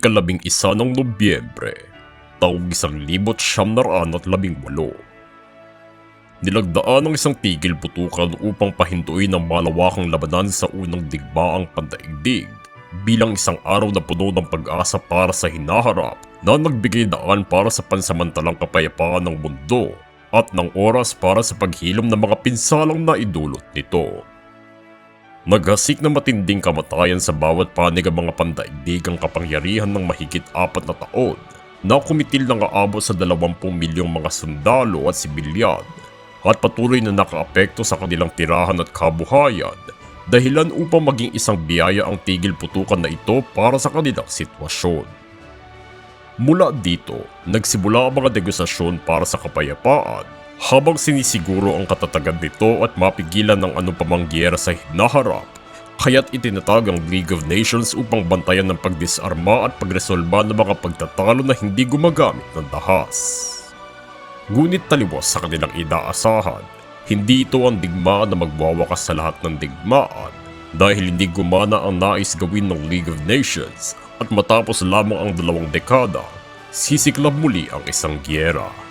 ikalabing isa ng Nobyembre, taong isang libot siyam na raan at labing walo. Nilagdaan ng isang tigil putukan upang pahintuin ang malawakang labanan sa unang digbaang pandaigdig bilang isang araw na puno ng pag-asa para sa hinaharap na nagbigay daan para sa pansamantalang kapayapaan ng mundo at ng oras para sa paghilom ng mga pinsalang na idulot nito. Naghasik na matinding kamatayan sa bawat panig ang mga pandaigdig ang kapangyarihan ng mahigit apat na taon na kumitil ng aabot sa 20 milyong mga sundalo at sibilyan at patuloy na nakaapekto sa kanilang tirahan at kabuhayan dahilan upang maging isang biyaya ang tigil putukan na ito para sa kanilang sitwasyon. Mula dito, nagsimula ang mga negosasyon para sa kapayapaan habang sinisiguro ang katatagan nito at mapigilan ng anong pamang giyera sa hinaharap kaya't itinatag ang League of Nations upang bantayan ng pagdisarma at pagresolba ng mga pagtatalo na hindi gumagamit ng dahas. Ngunit taliwas sa kanilang inaasahan, hindi ito ang digmaan na magwawakas sa lahat ng digmaan dahil hindi gumana ang nais gawin ng League of Nations at matapos lamang ang dalawang dekada, sisiklab muli ang isang giyera.